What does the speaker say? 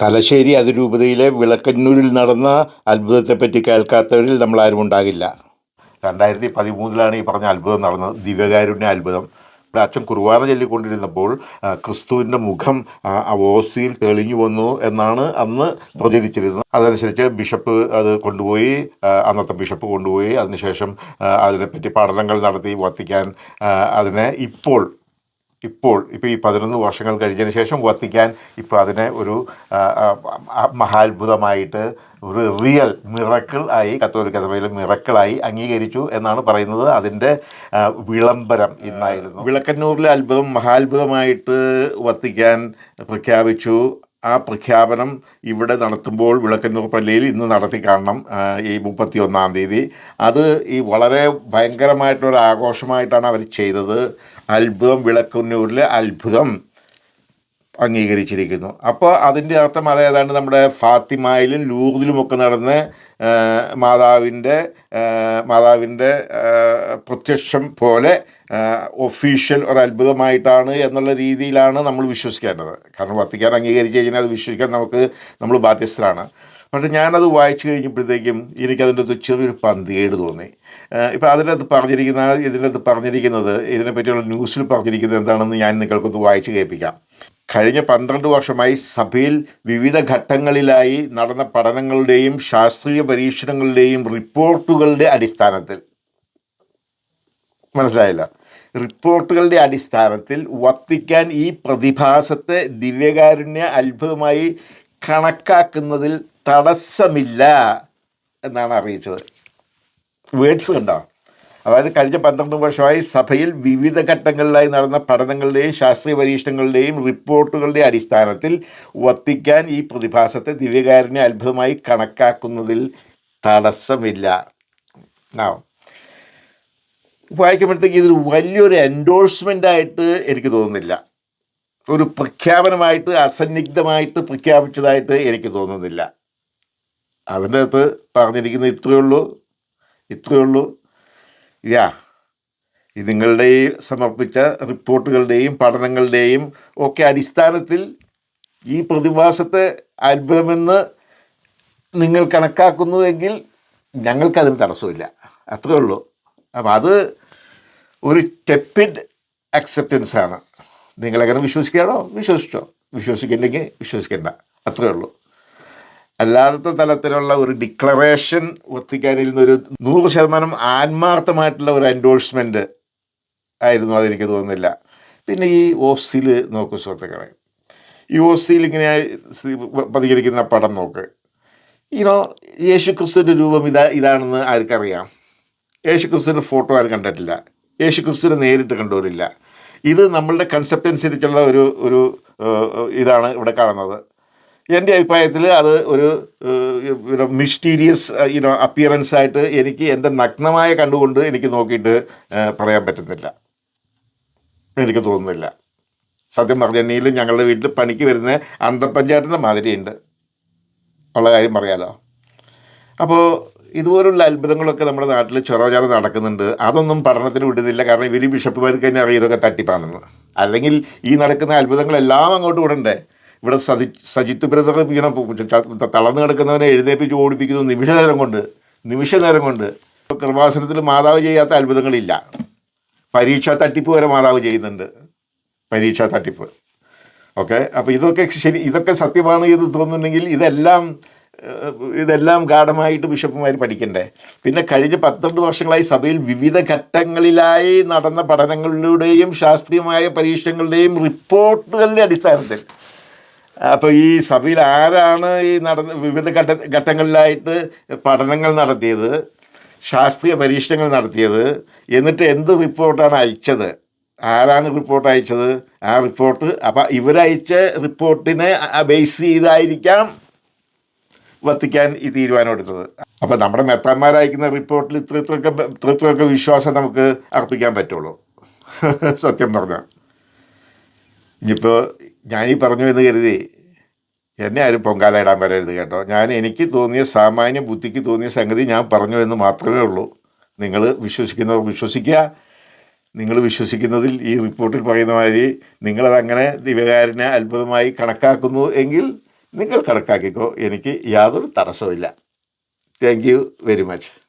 തലശ്ശേരി അതിരൂപതയിലെ വിളക്കന്നൂരിൽ നടന്ന അത്ഭുതത്തെപ്പറ്റി കേൾക്കാത്തവരിൽ നമ്മളാരും ഉണ്ടാകില്ല. രണ്ടായിരത്തി പതിമൂന്നിലാണ് ഈ പറഞ്ഞ അത്ഭുതം നടന്നത്. ദിവ്യകാരുണ്യ അത്ഭുതം. അച്ഛൻ കുർബാന ചൊല്ലിക്കൊണ്ടിരുന്നപ്പോൾ ക്രിസ്തുവിന്റെ മുഖം ഓസ്തിയിൽ തെളിഞ്ഞു വന്നു എന്നാണ് അന്ന് പ്രചരിച്ചിരുന്നത്. അതനുസരിച്ച് ബിഷപ്പ് അത് കൊണ്ടുപോയി അന്നത്തെ ബിഷപ്പ് കൊണ്ടുപോയി. അതിനുശേഷം അതിനെപ്പറ്റി പഠനങ്ങൾ നടത്തി വത്തിക്കാൻ അതിനെ ഇപ്പോൾ ഇപ്പോൾ ഇപ്പോൾ ഈ പതിനൊന്ന് വർഷങ്ങൾ കഴിഞ്ഞതിന് ശേഷം വത്തിക്കാൻ ഇപ്പോൾ അതിനെ ഒരു മഹാത്ഭുതമായിട്ട് ഒരു റിയൽ മിറക്കിൾ ആയി കത്തോലിക്ക സഭയിൽ മിറക്കിളായി അംഗീകരിച്ചു എന്നാണ് പറയുന്നത്. അതിന്റെ വിളംബരം ഇന്നായിരുന്നു. വിളക്കന്നൂരിലെ അത്ഭുതം മഹാത്ഭുതമായിട്ട് വത്തിക്കാൻ പ്രഖ്യാപിച്ചു. ആ പ്രഖ്യാപനം ഇവിടെ നടത്തുമ്പോൾ വിളക്കന്നൂർ പള്ളിയിൽ ഇന്ന് നടത്തി കാണണം ഈ മുപ്പത്തി ഒന്നാം തീയതി. അത് ഈ വളരെ ഭയങ്കരമായിട്ടുള്ള ആഘോഷമായിട്ടാണ് അവർ ചെയ്തത്. അത്ഭുതം വിളക്കുന്നൂരിൽ അത്ഭുതം അംഗീകരിച്ചിരിക്കുന്നു. അപ്പോൾ അതിന്റെ അർത്ഥം അത് ഏതാണ്ട് നമ്മുടെ ഫാത്തിമായിലും ലൂർദിലുമൊക്കെ നടന്ന് മാതാവിന്റെ മാതാവിന്റെ പ്രത്യക്ഷം പോലെ ഒഫീഷ്യൽ ഒരു അത്ഭുതമായിട്ടാണ് എന്നുള്ള രീതിയിലാണ് നമ്മൾ വിശ്വസിക്കേണ്ടത്. കാരണം വത്തിക്കാൻ അംഗീകരിച്ച് കഴിഞ്ഞാൽ അത് വിശ്വസിക്കാൻ നമുക്ക് നമ്മൾ ബാധ്യസ്ഥരാണ്. പക്ഷേ ഞാനത് വായിച്ചു കഴിഞ്ഞപ്പോഴത്തേക്കും എനിക്കതിന്റെ ചെറിയൊരു പന്തികേട് തോന്നി. ഇപ്പോൾ അതിനകത്ത് പറഞ്ഞിരിക്കുന്ന ഇതിനകത്ത് പറഞ്ഞിരിക്കുന്നത് ഇതിനെപ്പറ്റിയുള്ള ന്യൂസിൽ പറഞ്ഞിരിക്കുന്നത് എന്താണെന്ന് ഞാൻ നിങ്ങൾക്കൊന്ന് വായിച്ചു കേൾപ്പിക്കാം. കഴിഞ്ഞ പന്ത്രണ്ട് വർഷമായി സഭയിൽ വിവിധ ഘട്ടങ്ങളിലായി നടന്ന പഠനങ്ങളുടെയും ശാസ്ത്രീയ പരീക്ഷണങ്ങളുടെയും റിപ്പോർട്ടുകളുടെ അടിസ്ഥാനത്തിൽ. മനസ്സിലായില്ല? റിപ്പോർട്ടുകളുടെ അടിസ്ഥാനത്തിൽ വത്തിക്കാൻ ഈ പ്രതിഭാസത്തെ ദിവ്യകാരുണ്യ അത്ഭുതമായി കണക്കാക്കുന്നതിൽ തടസ്സമില്ല എന്നാണ് അറിയിച്ചത്. വേർഡ്സ് കണ്ടോ അതായത് കഴിഞ്ഞ പന്ത്രണ്ട് വർഷമായി സഭയിൽ വിവിധ ഘട്ടങ്ങളിലായി നടന്ന പഠനങ്ങളുടെയും ശാസ്ത്രീയ പരീക്ഷണങ്ങളുടെയും റിപ്പോർട്ടുകളുടെ അടിസ്ഥാനത്തിൽ വത്തിക്കാൻ ഈ പ്രതിഭാസത്തെ ദിവ്യകാരനെ അത്ഭുതമായി കണക്കാക്കുന്നതിൽ തടസ്സമില്ല. വായിക്കുമ്പോഴത്തേക്ക് ഇതൊരു വലിയൊരു എൻഡോഴ്സ്മെന്റ് ആയിട്ട് എനിക്ക് തോന്നുന്നില്ല. ഒരു പ്രഖ്യാപനമായിട്ട് അസന്നിഗ്ധമായിട്ട് പ്രഖ്യാപിച്ചതായിട്ട് എനിക്ക് തോന്നുന്നില്ല. അതിന്റെ അകത്ത് പറഞ്ഞിരിക്കുന്നത് ഇത്രയേ ഉള്ളൂ. ഇത്രയേ ഉള്ളൂ. യാ ഇത് നിങ്ങളുടെ ഈ സമർപ്പിച്ച റിപ്പോർട്ടുകളുടെയും പഠനങ്ങളുടെയും ഒക്കെ അടിസ്ഥാനത്തിൽ ഈ പ്രതിഭാസത്തെ അത്ഭുതമെന്ന് നിങ്ങൾ കണക്കാക്കുന്നുവെങ്കിൽ ഞങ്ങൾക്കതിന് തടസ്സമില്ല. അത്രയേ ഉള്ളൂ. അപ്പം അത് ഒരു ടെപ്പിഡ് അക്സെപ്റ്റൻസ് ആണ്. നിങ്ങളെങ്ങനെ വിശ്വസിക്കുകയാണോ? വിശ്വസിച്ചോ. വിശ്വസിക്കില്ലെങ്കിൽ വിശ്വസിക്കണ്ട. അത്രയേ ഉള്ളൂ. അല്ലാത്ത തലത്തിലുള്ള ഒരു ഡിക്ലറേഷൻ വത്തിക്കാനിൽ നിന്നൊരു നൂറ് ശതമാനം ആത്മാർത്ഥമായിട്ടുള്ള ഒരു എൻഡോഴ്സ്മെന്റ് ആയിരുന്നു അതെനിക്ക് തോന്നുന്നില്ല. പിന്നെ ഈ ഓസിൽ നോക്കൂ സുഹൃത്തുക്കളെ. ഈ ഓസിയിൽ ഇങ്ങനെ പതികരിക്കുന്ന പടം നോക്ക്. ഈനോ യേശു ക്രിസ്തുവിന്റെ രൂപം ഇതാ ഇതാണെന്ന് ആർക്കറിയാം? യേശു ക്രിസ്തുവിന്റെ ഫോട്ടോ ആരും കണ്ടിട്ടില്ല. യേശു ക്രിസ്തുവിനെ നേരിട്ട് കണ്ടവരില്ല. ഇത് നമ്മളുടെ കൺസെപ്റ്റ് അനുസരിച്ചുള്ള ഒരു ഒരു ഇതാണ് ഇവിടെ കാണുന്നത്. എന്റെ അഭിപ്രായത്തിൽ അത് ഒരു മിസ്റ്റീരിയസ് ഇനോ അപ്പിയറൻസ് ആയിട്ട് എനിക്ക് എന്റെ നഗ്നമായ കണ്ടുകൊണ്ട് എനിക്ക് നോക്കിയിട്ട് പറയാൻ പറ്റുന്നില്ല. എനിക്ക് തോന്നുന്നില്ല. സത്യം പറഞ്ഞിട്ടുണ്ടെങ്കിൽ ഞങ്ങളുടെ വീട്ടിൽ പണിക്ക് വരുന്ന അന്തപ്പഞ്ചായത്തിന്റെ മാതിരിയുണ്ട്. ഉള്ള കാര്യം പറയാലോ? അപ്പോൾ ഇതുപോലുള്ള അത്ഭുതങ്ങളൊക്കെ നമ്മുടെ നാട്ടിൽ ചൊറോചാറ നടക്കുന്നുണ്ട്. അതൊന്നും പഠനത്തിന് വിടുന്നില്ല. കാരണം ഇവർ ബിഷപ്പുമാർക്ക് തന്നെ അറിയാം ഇതൊക്കെ തട്ടിപ്പാണെന്ന്. അല്ലെങ്കിൽ ഈ നടക്കുന്ന അത്ഭുതങ്ങളെല്ലാം അങ്ങോട്ട് വിടണ്ടേ? ഇവിടെ സതി സജിത്ത് ബ്രദർ ഇങ്ങനെ തളർന്നു കിടക്കുന്നവനെ എഴുന്നേപ്പിച്ച് ഓടിപ്പിക്കുന്നു നിമിഷ നേരം കൊണ്ട് നിമിഷ നേരം കൊണ്ട്. കൃപാസനത്തിൽ മാതാവ് ചെയ്യാത്ത അത്ഭുതങ്ങളില്ല. പരീക്ഷാ തട്ടിപ്പ് വരെ മാതാവ് ചെയ്യുന്നുണ്ട്. പരീക്ഷാ തട്ടിപ്പ്. ഓക്കെ? അപ്പോൾ ഇതൊക്കെ ശരി ഇതൊക്കെ സത്യമാണ് എന്ന് തോന്നുന്നുണ്ടെങ്കിൽ ഇതെല്ലാം ഇതെല്ലാം ഗാഠമായിട്ട് ബിഷപ്പുമാർ പഠിക്കണ്ടേ? പിന്നെ കഴിഞ്ഞ പന്ത്രണ്ട് വർഷങ്ങളായി സഭയിൽ വിവിധ ഘട്ടങ്ങളിലായി നടന്ന പഠനങ്ങളിലൂടെയും ശാസ്ത്രീയമായ പരീക്ഷണങ്ങളുടെയും റിപ്പോർട്ടുകളുടെ അടിസ്ഥാനത്തിൽ അപ്പോൾ ഈ സഭയിൽ ആരാണ് ഈ നടന്ന വിവിധ ഘട്ട ഘട്ടങ്ങളിലായിട്ട് പഠനങ്ങൾ നടത്തിയത് ശാസ്ത്രീയ പരീക്ഷണങ്ങൾ നടത്തിയത് എന്നിട്ട് എന്ത് റിപ്പോർട്ടാണ് അയച്ചത്? ആരാണ് റിപ്പോർട്ട് അയച്ചത്? ആ റിപ്പോർട്ട് അപ്പോൾ ഇവരയച്ച റിപ്പോർട്ടിനെ ബേസ് ചെയ്തായിരിക്കാം വത്തിക്കാൻ ഈ തീരുമാനം എടുത്തത് അപ്പോൾ നമ്മുടെ മെത്താന്മാരയക്കുന്ന റിപ്പോർട്ടിൽ ഇത്ര ഇത്രയൊക്കെ ഇത്ര ഇത്രയൊക്കെ വിശ്വാസം നമുക്ക് അർപ്പിക്കാൻ പറ്റുള്ളൂ. സത്യം പറഞ്ഞാൽ ഇനിയിപ്പോൾ ഞാനീ പറഞ്ഞു എന്ന് കരുതി. എന്നെ ആരും പൊങ്കാല ഇടാൻ വരരുത് കേട്ടോ. ഞാൻ എനിക്ക് തോന്നിയ സാമാന്യ ബുദ്ധിക്ക് തോന്നിയ സംഗതി ഞാൻ പറഞ്ഞു എന്ന് മാത്രമേ ഉള്ളൂ. നിങ്ങൾ വിശ്വസിക്കുന്നവർ വിശ്വസിക്കുക. നിങ്ങൾ വിശ്വസിക്കുന്നതിൽ ഈ റിപ്പോർട്ടിൽ പറയുന്ന മാതിരി നിങ്ങളതങ്ങനെ ദിവ്യകാരനെ അത്ഭുതമായി കണക്കാക്കുന്നു എങ്കിൽ നിങ്ങൾ കണക്കാക്കിക്കോ. എനിക്ക് യാതൊരു തടസ്സമില്ല താങ്ക് യു വെരി മച്ച്